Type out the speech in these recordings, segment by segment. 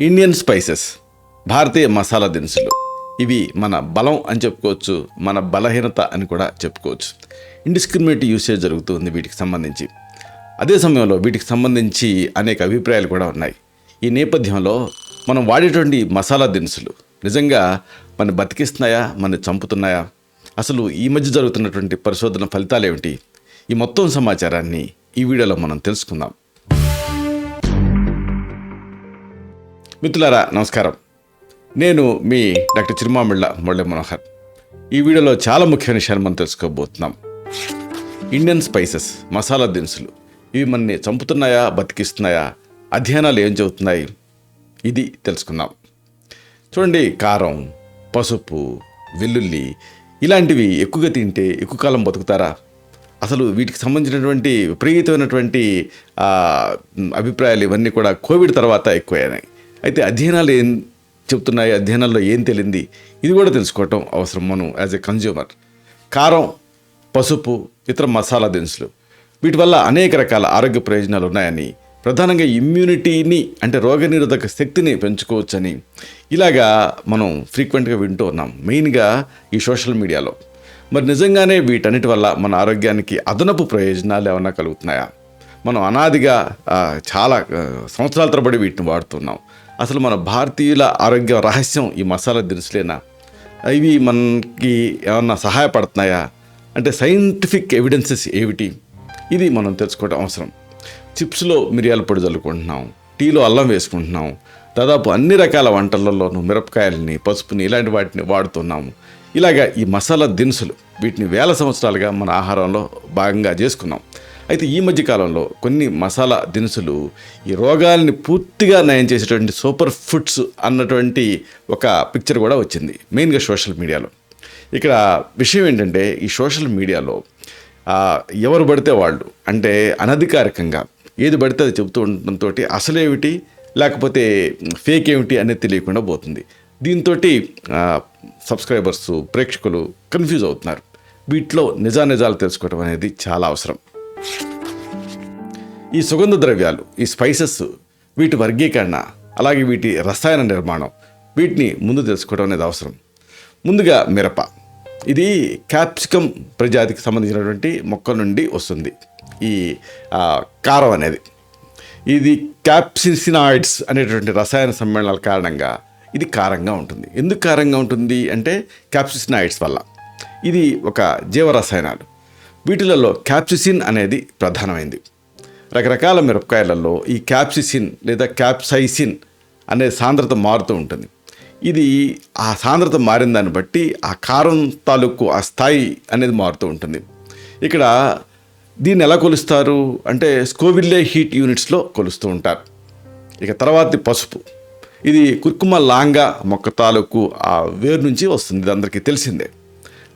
Indian spices భారతీయ మసాలా దినుసులు. ఇవి మన బలం అని చెప్పుకోవచ్చు మన బలహీనత అని కూడా చెప్పుకోవచ్చు. ఇండిస్క్రిమినేట్ యూసేజ్ జరుగుతుంది వీటికి సంబంధించి. అదే సమయంలో వీటికి సంబంధించి అనేక అభిప్రాయాలు కూడా ఉన్నాయి. ఈ నేపథ్యంలో మనం వాడేటువంటి మసాలా దినుసులు నిజంగా మన బతికిస్తున్నాయా మన చంపుతున్నాయా? అసలు ఈ మధ్య జరుగుతున్నటువంటి పరిశోధన ఫలితాలు ఏమిటి ఈ మొత్తం సమాచారాన్ని ఈ వీడియోలో మనం తెలుసుకుందాం. మిత్రులారా నమస్కారం. నేను మీ డాక్టర్ చిరుమామిళ్ళ మురళీ మనోహర్. ఈ వీడియోలో చాలా ముఖ్యమైన విషయాన్ని మనం తెలుసుకోబోతున్నాం. ఇండియన్ స్పైసెస్ మసాలా దినుసులు ఇవి మనని చంపుతున్నాయా బతికిస్తున్నాయా అధ్యయనాలు ఏం చెబుతున్నాయి ఇది తెలుసుకుందాం. చూడండి కారం పసుపు వెల్లుల్లి ఇలాంటివి ఎక్కువగా తింటే ఎక్కువ కాలం బతుకుతారా? అసలు వీటికి సంబంధించినటువంటి విపరీతమైనటువంటి అభిప్రాయాలు ఇవన్నీ కూడా కోవిడ్ తర్వాత ఎక్కువైనాయి అయితే అధ్యయనాలు ఏం చెప్తున్నాయి అధ్యయనాల్లో ఏం తెలింది ఇది కూడా తెలుసుకోవటం అవసరం మనం యాజ్ ఎ కన్జ్యూమర్ కారం పసుపు ఇతర మసాలా దినుసులు. వీటి వల్ల అనేక రకాల ఆరోగ్య ప్రయోజనాలు ఉన్నాయని ప్రధానంగా ఇమ్యూనిటీని అంటే రోగనిరోధక శక్తిని పెంచుకోవచ్చని ఇలాగా మనం ఫ్రీక్వెంట్గా వింటూ ఉన్నాం. మెయిన్గా ఈ సోషల్ మీడియాలో. మరి నిజంగానే వీటన్నిటి వల్ల మన ఆరోగ్యానికి అదనపు ప్రయోజనాలు ఏమైనా కలుగుతున్నాయా? మనం అనాదిగా చాలా సంవత్సరాల తరబడి వీటిని వాడుతున్నాం. అసలు మన భారతీయుల ఆరోగ్య రహస్యం ఈ మసాలా దినుసులేనా? ఇవి మనకి ఏమన్నా సహాయపడుతున్నాయా? అంటే సైంటిఫిక్ ఎవిడెన్సెస్ ఏమిటి? ఇది మనం తెలుసుకోవడం అవసరం. చిప్స్లో మిరియాల పొడి చల్లుకుంటున్నాం టీలో అల్లం వేసుకుంటున్నాం దాదాపు అన్ని రకాల వంటలలోనూ మిరపకాయలని పసుపుని ఇలాంటి వాటిని వాడుతున్నాము. ఇలాగా ఈ మసాలా దినుసులు వీటిని వేల సంవత్సరాలుగా మన ఆహారంలో భాగంగా చేసుకున్నాం. అయితే ఈ మధ్య కాలంలో కొన్ని మసాలా దినుసులు ఈ రోగాల్ని పూర్తిగా నయం చేసేటువంటి సూపర్ ఫుడ్స్ అన్నటువంటి ఒక పిక్చర్ కూడా వచ్చింది మెయిన్గా సోషల్ మీడియాలో. ఇక్కడ విషయం ఏంటంటే ఈ సోషల్ మీడియాలో ఎవరు పడితే వాళ్ళు అంటే అనధికారికంగా ఏది పడితే అది చెబుతూ ఉండటంతో అసలేమిటి లేకపోతే ఫేక్ ఏమిటి అనేది తెలియకుండా పోతుంది. దీంతో సబ్స్క్రైబర్స్ ప్రేక్షకులు కన్ఫ్యూజ్ అవుతున్నారు. వీటిలో నిజానిజాలు తెలుసుకోవడం అనేది చాలా అవసరం. ఈ సుగంధ ద్రవ్యాలు ఈ స్పైసెస్ వీటి వర్గీకరణ అలాగే వీటి రసాయన నిర్మాణం వీటిని ముందు తెలుసుకోవడం అనేది అవసరం. ముందుగా మిరప. ఇది క్యాప్సికమ్ ప్రజాతికి సంబంధించినటువంటి మొక్క నుండి వస్తుంది. ఈ కారం అనేది. ఇది క్యాప్సిసినాయిడ్స్ అనేటువంటి రసాయన సమ్మేళనాల కారణంగా ఇది కారంగా ఉంటుంది. ఎందుకు కారంగా ఉంటుంది అంటే క్యాప్సిసినాయిడ్స్ వల్ల. ఇది ఒక జీవరసాయనాలు. వీటిలలో క్యాప్సిసిన్ అనేది ప్రధానమైంది. రకరకాల మిరపకాయలలో ఈ క్యాప్సిసిన్ లేదా క్యాప్సైసిన్ అనే సాంద్రత మారుతూ ఉంటుంది. ఇది ఆ సాంద్రత మారిన దాన్ని బట్టి ఆ కారం తాలూకు ఆ స్థాయి అనేది మారుతూ ఉంటుంది. ఇక్కడ దీన్ని ఎలా కొలుస్తారు? అంటే స్కోవిల్లే హీట్ యూనిట్స్లో కొలుస్తూ ఉంటారు. ఇక తర్వాతి పసుపు. ఇది కుర్కుమ లాంగా మొక్క తాలూకు ఆ వేరు నుంచి వస్తుంది ఇది అందరికీ తెలిసిందే.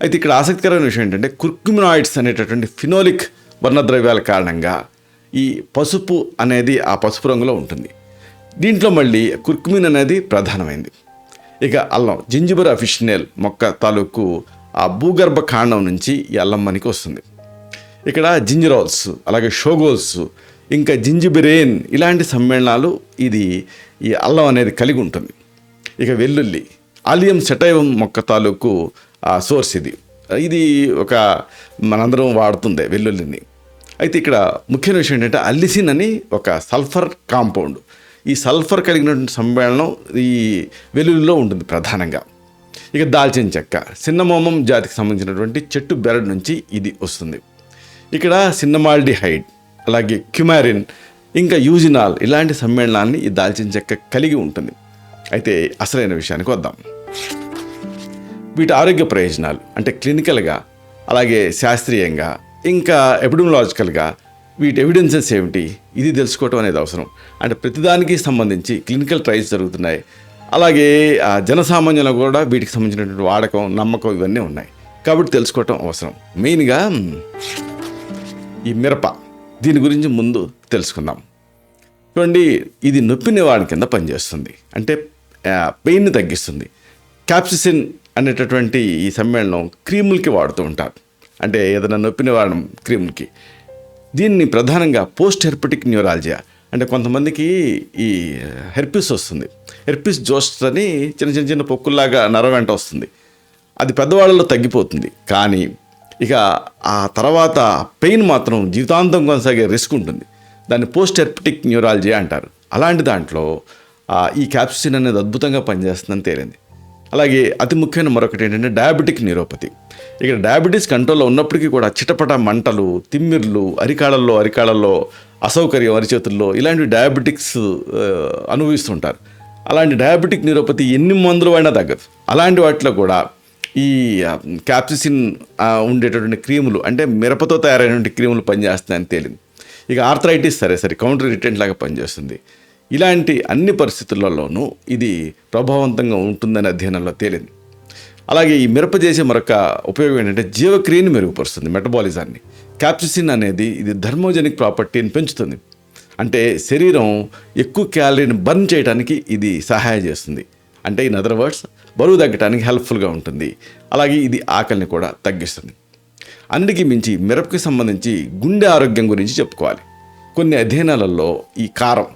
అయితే ఇక్కడ ఆసక్తికరమైన విషయం ఏంటంటే కుర్కుమినాయిడ్స్ అనేటటువంటి ఫినోలిక్ వర్ణద్రవ్యాల కారణంగా ఈ పసుపు అనేది ఆ పసుపు రంగులో ఉంటుంది. దీంట్లో మళ్ళీ కుర్కుమిన్ అనేది ప్రధానమైంది. ఇక అల్లం జింజిబర్ అఫిషినల్ మొక్క తాలూకు ఆ భూగర్భ కాండం నుంచి ఈ అల్లం మనకి వస్తుంది. ఇక్కడ జింజరోల్స్ అలాగే షోగోల్స్ ఇంకా జింజిబిరేన్ ఇలాంటి సమ్మేళనాలు ఇది ఈ అల్లం అనేది కలిగి ఉంటుంది. ఇక వెల్లుల్లి ఆలియం సెటైవం మొక్క తాలూకు ఆ సోర్స్ ఇది. ఇది ఒక మనందరం వాడుతుంది వెల్లుల్లిని. అయితే ఇక్కడ ముఖ్యమైన విషయం ఏంటంటే అల్లిసిన్ అని ఒక సల్ఫర్ కాంపౌండ్. ఈ సల్ఫర్ కలిగినటువంటి సమ్మేళనం ఈ వెలుగులో ఉంటుంది ప్రధానంగా. ఇక దాల్చిన చెక్క సిన్నమోమం జాతికి సంబంధించినటువంటి చెట్టు బెరడు నుంచి ఇది వస్తుంది. ఇక్కడ సిన్నమాల్డిహైడ్ అలాగే క్యుమారిన్ ఇంకా యూజినాల్ ఇలాంటి సమ్మేళనాన్ని ఈ దాల్చిన చెక్క కలిగి ఉంటుంది. అయితే అసలైన విషయానికి వద్దాం. వీటి ఆరోగ్య ప్రయోజనాలు అంటే క్లినికల్గా అలాగే శాస్త్రీయంగా ఇంకా ఎపిడమిలాజికల్గా వీటి ఎవిడెన్సెస్ ఏమిటి? ఇది తెలుసుకోవటం అనేది అవసరం. అంటే ప్రతిదానికి సంబంధించి క్లినికల్ ట్రయల్స్ జరుగుతున్నాయి. అలాగే ఆ జనసామాన్యంలో కూడా వీటికి సంబంధించినటువంటి వాడకం నమ్మకం ఇవన్నీ ఉన్నాయి. కాబట్టి తెలుసుకోవటం అవసరం. మెయిన్గా ఈ మిరప. దీని గురించి ముందు తెలుసుకుందాం. చూడండి ఇది నొప్పి నివారణ కింద పనిచేస్తుంది. అంటే పెయిన్ని తగ్గిస్తుంది. క్యాప్సిసిన్ అనేటటువంటి ఈ సమ్మేళనం క్రీములకి వాడుతూ ఉంటారు. అంటే ఏదైనా నొప్పి నివారణ క్రీములకి. దీన్ని ప్రధానంగా పోస్ట్ హెర్పటిక్ న్యూరాలజియా. అంటే కొంతమందికి ఈ హెర్పిస్ వస్తుంది. హెర్పిస్ జోస్ట్ అని చిన్న చిన్న చిన్న పొక్కుల్లాగా నర వెంట వస్తుంది. అది పెద్దవాళ్ళలో తగ్గిపోతుంది. కానీ ఇక ఆ తర్వాత పెయిన్ మాత్రం జీవితాంతం కొనసాగే రిస్క్ ఉంటుంది. దాన్ని పోస్ట్ హెర్పిటిక్ న్యూరాలజీ అంటారు. అలాంటి దాంట్లో ఈ క్యాప్సిన్ అనేది అద్భుతంగా పనిచేస్తుందని తేలింది. అలాగే అతి ముఖ్యమైన మరొకటి ఏంటంటే డయాబెటిక్ న్యూరోపతి. ఇక్కడ డయాబెటీస్ కంట్రోల్లో ఉన్నప్పటికీ కూడా చిటపట మంటలు తిమ్మిర్లు అరికాళ్ళల్లో అరికాళ్ళల్లో అసౌకర్యం అరిచేతుల్లో ఇలాంటి డయాబెటిక్స్ అనుభవిస్తుంటారు. అలాంటి డయాబెటిక్ న్యూరోపతి ఎన్ని మందులు అయినా తగ్గదు. అలాంటి వాటిలో కూడా ఈ క్యాప్సిసిన్ ఉండేటటువంటి క్రీములు అంటే మిరపతో తయారైనటువంటి క్రీములు పనిచేస్తున్నాయని తేలింది. ఇక ఆర్థరైటిస్ సరే సరే కౌంటర్ రిటెంట్ లాగా పనిచేస్తుంది. ఇలాంటి అన్ని పరిస్థితులలోనూ ఇది ప్రభావవంతంగా ఉంటుందని అధ్యయనంలో తేలింది. అలాగే ఈ మిరప చేసే మరొక ఉపయోగం ఏంటంటే జీవక్రియని మెరుగుపరుస్తుంది మెటబాలిజాన్ని. క్యాప్సిసిన్ అనేది ఇది ధర్మోజెనిక్ ప్రాపర్టీని పెంచుతుంది. అంటే శరీరం ఎక్కువ క్యాలరీని బర్న్ చేయడానికి ఇది సహాయం చేస్తుంది. అంటే ఇన్ అదర్ వర్డ్స్ బరువు తగ్గడానికి హెల్ప్ఫుల్గా ఉంటుంది. అలాగే ఇది ఆకలిని కూడా తగ్గిస్తుంది. అన్నిటికీ మించి మిరపకి సంబంధించి గుండె ఆరోగ్యం గురించి చెప్పుకోవాలి. కొన్ని అధ్యయనాలలో ఈ కారం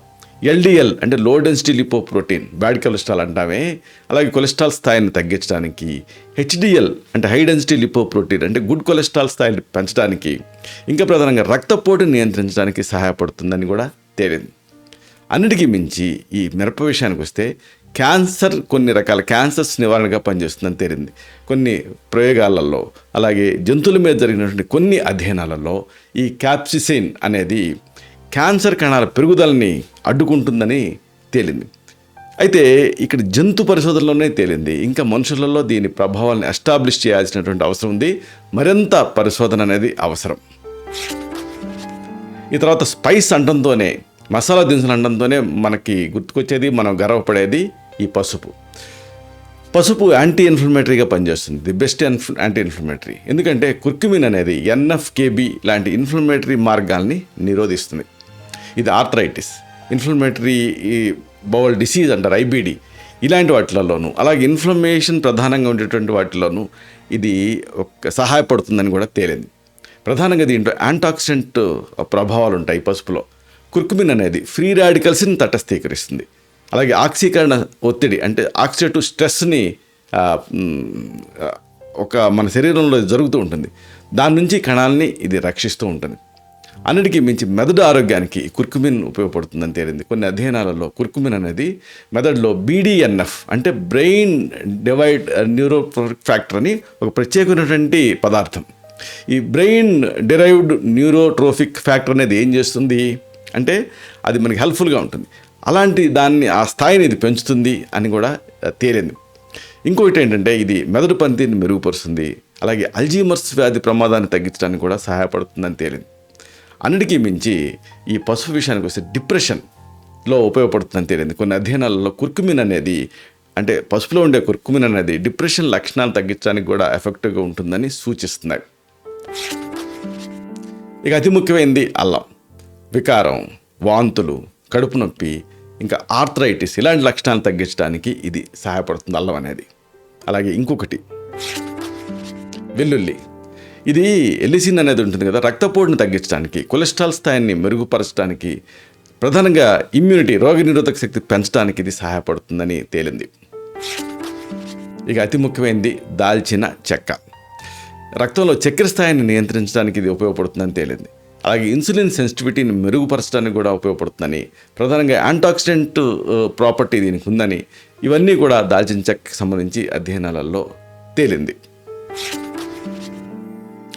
ఎల్డిఎల్ అంటే low density lipoprotein bad cholesterol అంటామే. అలాగే కొలెస్ట్రాల్ స్థాయిని తగ్గించడానికి హెచ్డిఎల్ అంటే హై డెన్సిటీ లిపో ప్రోటీన్ అంటే గుడ్ కొలెస్ట్రాల్ స్థాయిని పెంచడానికి ఇంకా ప్రధానంగా రక్తపోటుని నియంత్రించడానికి సహాయపడుతుందని కూడా తేలింది. అన్నిటికీ మించి ఈ మిరప విషయానికి వస్తే క్యాన్సర్ కొన్ని రకాల క్యాన్సర్స్ నివారణగా పనిచేస్తుందని తేలింది. కొన్ని ప్రయోగాలలో అలాగే జంతువుల మీద జరిగినటువంటి కొన్ని అధ్యయనాలలో ఈ క్యాప్సిసిన్ అనేది క్యాన్సర్ కణాల పెరుగుదలని అడ్డుకుంటుందని తేలింది. అయితే ఇక్కడ జంతు పరిశోధనలోనే తేలింది. ఇంకా మనుషులలో దీని ప్రభావాలను ఎస్టాబ్లిష్ చేయాల్సినటువంటి అవసరం ఉంది. మరింత పరిశోధన అనేది అవసరం. ఈ తర్వాత స్పైస్ అంటంతోనే మసాలా దినుసులు అనడంతోనే మనకి గుర్తుకొచ్చేది మనం గర్వపడేది ఈ పసుపు. పసుపు యాంటీ ఇన్ఫ్లమేటరీగా పనిచేస్తుంది. ది బెస్ట్ యాంటీ ఇన్ఫ్లమేటరీ ఎందుకంటే కుర్కుమిన్ అనేది ఎన్ఎఫ్కేబి లాంటి ఇన్ఫ్లమేటరీ మార్గాల్ని నిరోధిస్తుంది. ఇది ఆర్థరైటిస్ ఇన్ఫ్లమేటరీ ఈ బౌల్ డిసీజ్ అంటారు ఐబీడీ ఇలాంటి వాటిలలోనూ అలాగే ఇన్ఫ్లమేషన్ ప్రధానంగా ఉండేటువంటి వాటిలోనూ ఇది ఒక సహాయపడుతుందని కూడా తేలింది. ప్రధానంగా దీంట్లో యాంటాక్సిడెంట్ ప్రభావాలు ఉంటాయి పసుపులో. కుర్కుమిన్ అనేది ఫ్రీ రాడికల్స్ని తటస్థీకరిస్తుంది. అలాగే ఆక్సీకరణ ఒత్తిడి అంటే ఆక్సిడేటివ్ స్ట్రెస్ని ఒక మన శరీరంలో జరుగుతూ ఉంటుంది. దాని నుంచి కణాలని ఇది రక్షిస్తూ ఉంటుంది. అన్నిటికీ మించి మెదడు ఆరోగ్యానికి కుర్కుమిన్ ఉపయోగపడుతుందని తేలింది. కొన్ని అధ్యయనాలలో కుర్కుమిన్ అనేది మెదడులో బీడిఎన్ఎఫ్ అంటే బ్రెయిన్ డివైడ్ న్యూరో ఫ్యాక్టర్ అని ఒక ప్రత్యేకమైనటువంటి పదార్థం. ఈ బ్రెయిన్ డిరైవ్డ్ న్యూరోట్రోఫిక్ ఫ్యాక్టర్ అనేది ఏం చేస్తుంది? అంటే అది మనకి హెల్ప్ఫుల్గా ఉంటుంది. అలాంటి దాన్ని ఆ స్థాయిని ఇది పెంచుతుంది అని కూడా తేలింది. ఇంకొకటి ఏంటంటే ఇది మెదడు పనితీరుని మెరుగుపరుస్తుంది. అలాగే అల్జీమర్స్ వ్యాధి ప్రమాదాన్ని తగ్గించడానికి కూడా సహాయపడుతుందని తేలింది. అన్నిటికీ మించి ఈ పసుపు విషయానికి వస్తే డిప్రెషన్లో ఉపయోగపడుతుందని తేలింది కొన్ని అధ్యయనాలలో కుర్కుమిన్ అనేది అంటే పసుపులో ఉండే కుర్కుమిన్ అనేది డిప్రెషన్ లక్షణాలు తగ్గించడానికి కూడా ఎఫెక్టివ్గా ఉంటుందని సూచిస్తున్నాయి. ఇక అతి ముఖ్యమైనది అల్లం. వికారం వాంతులు కడుపు నొప్పి ఇంకా ఆర్థరైటిస్ ఇలాంటి లక్షణాలు తగ్గించడానికి ఇది సహాయపడుతుంది అల్లం అనేది. అలాగే ఇంకొకటి వెల్లుల్లి. ఇది ఎలిసిన్ అనేది ఉంటుంది కదా రక్తపోటును తగ్గించడానికి కొలెస్ట్రాల్ స్థాయిని మెరుగుపరచడానికి ప్రధానంగా ఇమ్యూనిటీ రోగనిరోధక శక్తి పెంచడానికి ఇది సహాయపడుతుందని తేలింది. ఇక అతి ముఖ్యమైనది దాల్చిన చెక్క. రక్తంలో చక్కెర స్థాయిని నియంత్రించడానికి ఇది ఉపయోగపడుతుందని తేలింది. అలాగే ఇన్సులిన్ సెన్సిటివిటీని మెరుగుపరచడానికి కూడా ఉపయోగపడుతుందని ప్రధానంగా యాంటాక్సిడెంట్ ప్రాపర్టీ దీనికి ఉందని ఇవన్నీ కూడా దాల్చిన చెక్కకి సంబంధించి అధ్యయనాలలో తేలింది.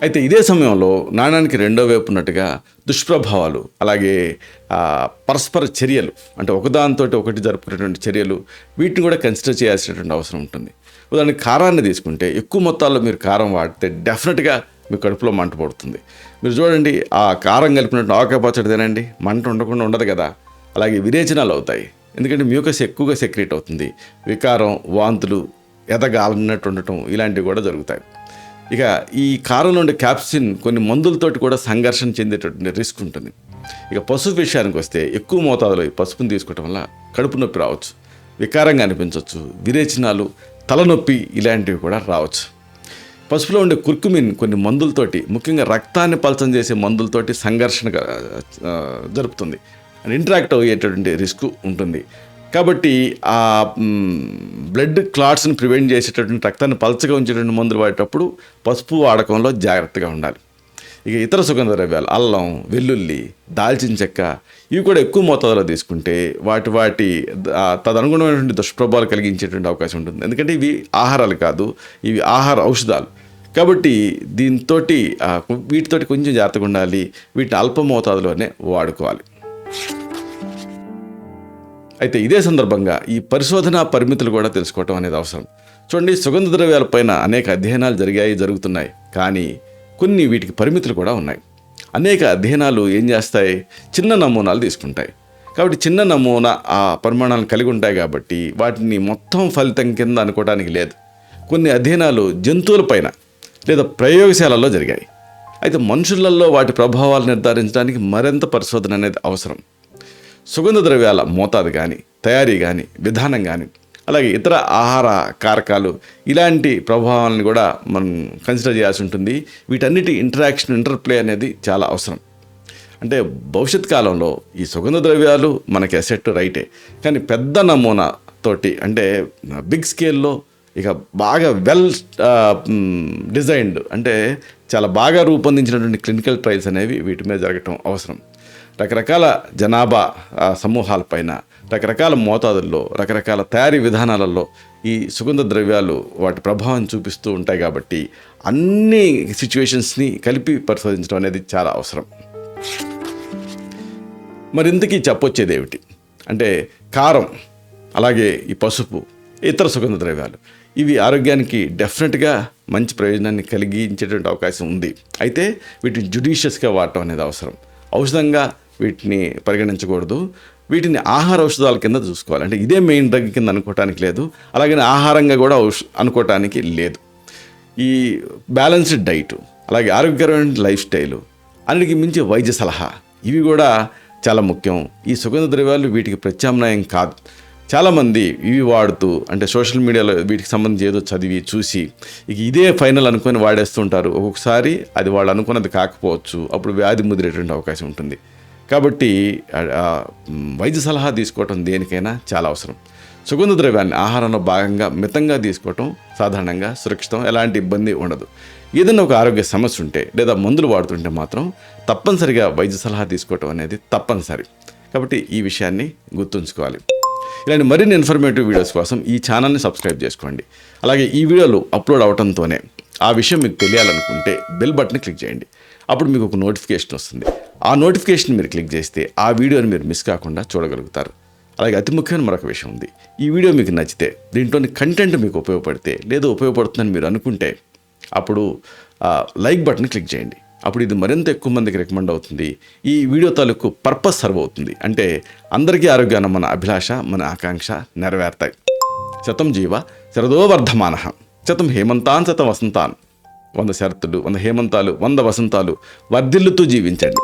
అయితే ఇదే సమయంలో నాణానికి రెండో వైపు ఉన్నట్టుగా దుష్ప్రభావాలు అలాగే పరస్పర చర్యలు అంటే ఒకదానితో ఒకటి జరుపుకునేటువంటి చర్యలు వీటిని కూడా కన్సిడర్ చేయాల్సినటువంటి అవసరం ఉంటుంది. ఉదాహరణకి కారాన్ని తీసుకుంటే ఎక్కువ మొత్తాల్లో మీరు కారం వాడితే డెఫినెట్గా మీ కడుపులో మంట పడుతుంది. మీరు చూడండి ఆ కారం కలిపినట్టు ఆవకాయ పచ్చడి తినండి మంట ఉండకుండా ఉండదు కదా. అలాగే విరేచనాలు అవుతాయి. ఎందుకంటే మ్యూకస్ ఎక్కువగా సెక్రేట్ అవుతుంది. వికారం వాంతులు ఎదగాలన్నట్టు ఉండటం ఇలాంటివి కూడా జరుగుతాయి. ఇక ఈ కారంలో ఉండే క్యాప్సిన్ కొన్ని మందులతోటి కూడా సంఘర్షణ చెందేటటువంటి రిస్క్ ఉంటుంది. ఇక పసుపు విషయానికి వస్తే ఎక్కువ మోతాదులో ఈ పసుపుని తీసుకోవటం వల్ల కడుపు నొప్పి రావచ్చు వికారంగా అనిపించవచ్చు విరేచనాలు తలనొప్పి ఇలాంటివి కూడా రావచ్చు. పసుపులో ఉండే కుర్కుమిన్ కొన్ని మందులతోటి ముఖ్యంగా రక్తాన్ని పలచం చేసే మందులతోటి సంఘర్షణ జరుపుతుంది. ఇంటరాక్ట్ అయ్యేటటువంటి రిస్క్ ఉంటుంది. కాబట్టి ఆ బ్లడ్ క్లాట్స్ని ప్రివెంట్ చేసేటటువంటి రక్తాన్ని పలచగా ఉంచేటువంటి మందులు వాడేటప్పుడు పసుపు వాడకంలో జాగ్రత్తగా ఉండాలి. ఇక ఇతర సుగంధ ద్రవ్యాలు అల్లం వెల్లుల్లి దాల్చిన చెక్క ఇవి కూడా ఎక్కువ మోతాదులో తీసుకుంటే వాటి వాటి తదనుగుణమైనటువంటి దుష్ప్రభావాలు కలిగించేటువంటి అవకాశం ఉంటుంది. ఎందుకంటే ఇవి ఆహారాలు కాదు ఇవి ఆహార ఔషధాలు. కాబట్టి దీంతో వీటితోటి కొంచెం జాగ్రత్తగా ఉండాలి వీటిని అల్ప మోతాదులోనే వాడుకోవాలి. అయితే ఇదే సందర్భంగా ఈ పరిశోధన పరిమితులు కూడా తెలుసుకోవటం అనేది అవసరం. చూడండి సుగంధ ద్రవ్యాలపైన అనేక అధ్యయనాలు జరిగాయి జరుగుతున్నాయి. కానీ కొన్ని వీటికి పరిమితులు కూడా ఉన్నాయి. అనేక అధ్యయనాలు ఏం చేస్తాయి? చిన్న నమూనాలు తీసుకుంటాయి. కాబట్టి చిన్న నమూనా ఆ పరిమాణాలను కలిగి ఉంటాయి కాబట్టి వాటిని మొత్తం ఫలితం కింద అనుకోవడానికి లేదు. కొన్ని అధ్యయనాలు జంతువులపైన లేదా ప్రయోగశాలలో జరిగాయి. అయితే మనుషులలో వాటి ప్రభావాలు నిర్ధారించడానికి మరింత పరిశోధన అనేది అవసరం. సుగంధ ద్రవ్యాల మోతాదు కానీ తయారీ కానీ విధానం కానీ అలాగే ఇతర ఆహార కారకాలు ఇలాంటి ప్రభావాలను కూడా మనం కన్సిడర్ చేయాల్సి ఉంటుంది. వీటన్నిటి ఇంటరాక్షన్ ఇంటర్ప్లే అనేది చాలా అవసరం. అంటే భవిష్యత్ కాలంలో ఈ సుగంధ ద్రవ్యాలు మనకి అసెట్ రైటే కానీ పెద్ద నమూనా తోటి అంటే బిగ్ స్కేల్లో ఇక బాగా వెల్ డిజైన్డ్ అంటే చాలా బాగా రూపొందించినటువంటి క్లినికల్ ట్రయల్స్ అనేవి వీటి మీద జరగటం అవసరం. రకరకాల జనాభా సమూహాల సమూహాలపైన రకరకాల మోతాదుల్లో రకరకాల తయారీ విధానాలలో ఈ సుగంధ ద్రవ్యాలు వాటి ప్రభావం చూపిస్తూ ఉంటాయి కాబట్టి అన్ని సిచ్యువేషన్స్ని కలిపి పరిశోధించడం అనేది చాలా అవసరం. మరి ఇంతకీ చెప్పొచ్చేది ఏమిటి? అంటే కారం అలాగే ఈ పసుపు ఇతర సుగంధ ద్రవ్యాలు ఇవి ఆరోగ్యానికి డెఫినెట్గా మంచి ప్రయోజనాన్ని కలిగించేటువంటి అవకాశం ఉంది. అయితే వీటిని జుడిషియస్గా వాడటం అనేది అవసరం. ఔషధంగా వీటిని పరిగణించకూడదు. వీటిని ఆహార ఔషధాల కింద చూసుకోవాలి. అంటే ఇదే మెయిన్ డ్రగ్ కింద అనుకోవటానికి లేదు. అలాగే ఆహారంగా కూడా ఔష అనుకోవటానికి లేదు. ఈ బ్యాలెన్స్డ్ డైట్ అలాగే ఆరోగ్యకరమైన లైఫ్ స్టైలు అన్నిటికి మించి వైద్య సలహా ఇవి కూడా చాలా ముఖ్యం. ఈ సుగంధ ద్రవ్యాలు వీటికి ప్రత్యామ్నాయం కాదు. చాలామంది ఇవి వాడుతూ అంటే సోషల్ మీడియాలో వీటికి సంబంధించి ఏదో చదివి చూసి ఇక ఇదే ఫైనల్ అనుకొని వాడేస్తుంటారు. ఒక్కొక్కసారి అది వాళ్ళు అనుకున్నది కాకపోవచ్చు. అప్పుడు వ్యాధి ముదిరేటువంటి అవకాశం ఉంటుంది. కాబట్టి వైద్య సలహా తీసుకోవటం దేనికైనా చాలా అవసరం. సుగంధ ద్రవ్యాన్ని ఆహారంలో భాగంగా మితంగా తీసుకోవటం సాధారణంగా సురక్షితం ఎలాంటి ఇబ్బంది ఉండదు. ఏదైనా ఒక ఆరోగ్య సమస్య ఉంటే లేదా మందులు వాడుతుంటే మాత్రం తప్పనిసరిగా వైద్య సలహా తీసుకోవటం అనేది తప్పనిసరి. కాబట్టి ఈ విషయాన్ని గుర్తుంచుకోవాలి. ఇలాంటి మరిన్ని ఇన్ఫర్మేటివ్ వీడియోస్ కోసం ఈ ఛానల్ని సబ్స్క్రైబ్ చేసుకోండి. అలాగే ఈ వీడియోలు అప్లోడ్ అవడంతోనే ఆ విషయం మీకు తెలియాలనుకుంటే బెల్ బటన్ క్లిక్ చేయండి. అప్పుడు మీకు ఒక నోటిఫికేషన్ వస్తుంది. ఆ నోటిఫికేషన్ మీరు క్లిక్ చేస్తే ఆ వీడియోని మీరు మిస్ కాకుండా చూడగలుగుతారు. అలాగే అతి ముఖ్యమైన మరొక విషయం ఉంది. ఈ వీడియో మీకు నచ్చితే దీంట్లోని కంటెంట్ మీకు ఉపయోగపడితే లేదా ఉపయోగపడుతుందని మీరు అనుకుంటే అప్పుడు లైక్ బటన్ క్లిక్ చేయండి. అప్పుడు ఇది మరింత ఎక్కువ మందికి రికమెండ్ అవుతుంది. ఈ వీడియో తాలూకు పర్పస్ సర్వ్ అవుతుంది. అంటే అందరికీ ఆరోగ్యాన్ని మన అభిలాష మన ఆకాంక్ష నెరవేరుతాయి. శతం జీవ శరదో వర్ధమాన. శతం హేమంతాన్ శతం వసంతాన్. వంద శరత్తులు వంద హేమంతాలు వంద వసంతాలు వర్ధిల్లుతూ జీవించండి.